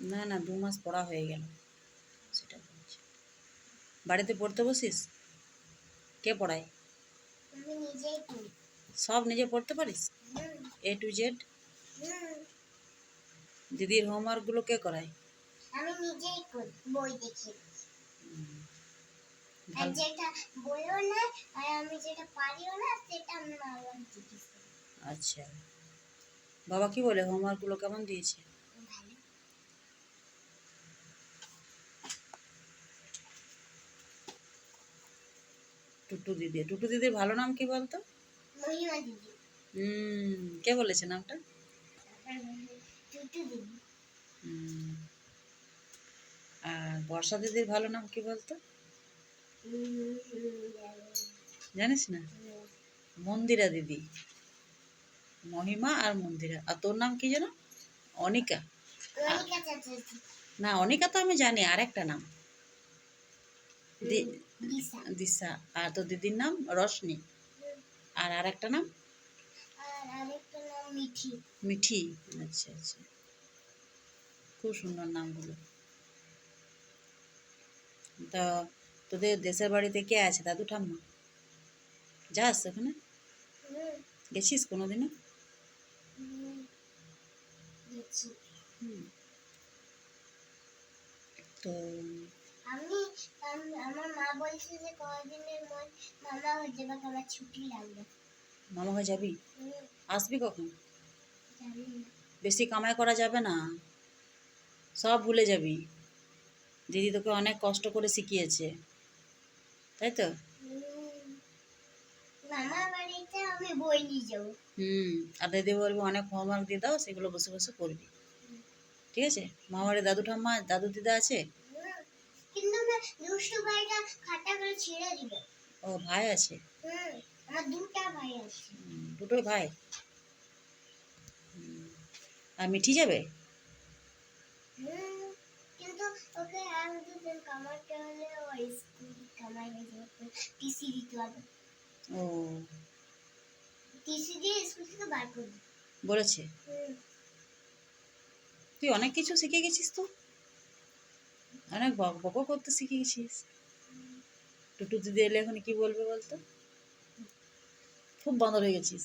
না না দু মাস পড়া হয়ে গেল। সেটা বলছি। বাড়িতে পড়তে বসিস? কে পড়ায়? সব নিজে পড়তে পারিস? এ টু জেড দিদির হোমওয়ার্কগুলো কে করায়? আমি নিজেই করি বই দেখে। আর যেটা না আর আমি যেটা পারিও না সেটা আমি জিজ্ঞেস করি। আচ্ছা। বাবা কি বলে? হোমওয়ার্কগুলো কেমন দিয়েছে? টুটু দিদি। টুটু দিদির ভালো নাম কি বলতো? হুম কে বলেছে নামটা। আর বর্ষা দিদির ভালো নাম কি বলতো। জানিস না? মন্দিরা দিদি। মহিমা আর মন্দিরা। আর তোর নাম কি যেন? অনিকা। না অনিকা তো আমি জানি আর একটা নাম। দিশা। আর তোর দিদির নাম? রশনি। আর আর একটা নাম মিঠি। মিঠি। আচ্ছা আচ্ছা। খুব সুন্দর নামগুলো। তা তোদের দেশের বাড়িতে কে আছে দাদু ঠাম্মা? যাস ওখানে? গেছিস কোনোদিনও? তো আম- আমার মা বলছে যে কদিনের মামা হয়ে যাবে আমার ছুটি লাগবে। মামা হয়ে যাবি? আসবি কখন? বেশি কামাই করা যাবে না। সব ভুলে যাবি। দিদি তোকে অনেক কষ্ট করে শিখিয়েছে। তাই তো? হুম, মামা বাড়িতে আমি বই নিয়ে যাব। হুম। আর দিদি বলব অনেক হোমওয়ার্ক দিয়ে দাও সেগুলো বসে বসে করবি। ঠিক আছে? মামাবাড়ি দাদু ঠাম্মা দাদু দিদা আছে? দুষ্টু ভাইটা খাতা করে ছেড়ে দিবে। ও ভাই আছে? হুম, আমার দুটা ভাই আছে। দুটোই ভাই? আর মিঠি যাবে? কিন্তু ওকে আর দুদিন কামাতে হলে ওই স্কুল কামাই টিসি দিতে হবে। ও। টিসি দিয়ে স্কুল থেকে বার বলেছে? তুই অনেক কিছু শিখে গেছিস তো? অনেক বক বকও করতে শিখে গেছিস টুটু দিদি এলে এখন কি বলবে বলতো? খুব বাঁদর হয়ে গেছিস।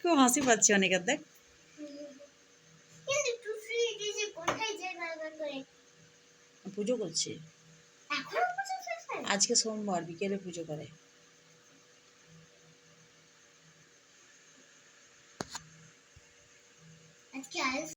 খুব হাসি পাচ্ছে অনেকের দেখ। যায় বারবার করে? পুজো করছে। আজকে সোমবার বিকেলে পুজো করে। আজকে আজ